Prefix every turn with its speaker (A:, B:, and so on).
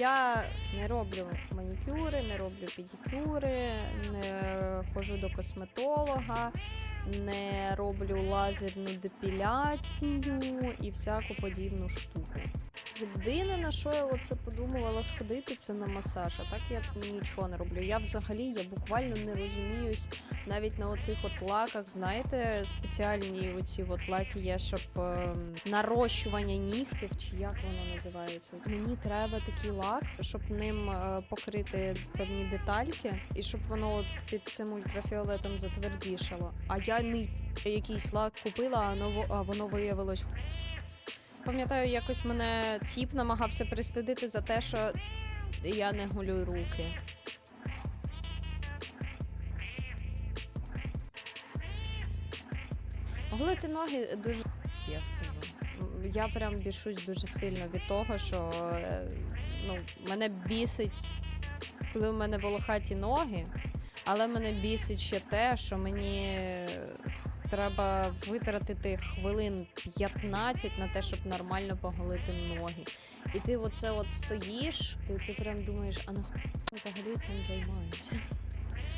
A: Я не роблю манікюри, не роблю педикюри, не ходжу до косметолога, не роблю лазерну депіляцію і всяку подібну штуку. Єдине, на що я оце подумувала сходити, це на масаж. А так я нічого не роблю. Я взагалі я буквально не розуміюсь навіть на оцих от лаках. Знаєте, спеціальні оці от лаки є, щоб ем, нарощування нігтів, чи як воно називається. Мені треба такий лак, щоб ним е, покрити певні детальки, і щоб воно під цим ультрафіолетом затвердішало. А я не якийсь лак купила, а воно виявилось Пам'ятаю, якось мене тіп намагався пристидити за те, що я не голю руки. Голити ноги дуже я скажу. Я прям бішусь дуже сильно від того, що е, ну, мене бісить, коли в мене волохаті ноги, але мене бісить ще те, що мені треба витратити хвилин 15 на те, щоб нормально поголити ноги. І ти оце от стоїш, ти, ти прям думаєш, а на взагалі цим займаюся.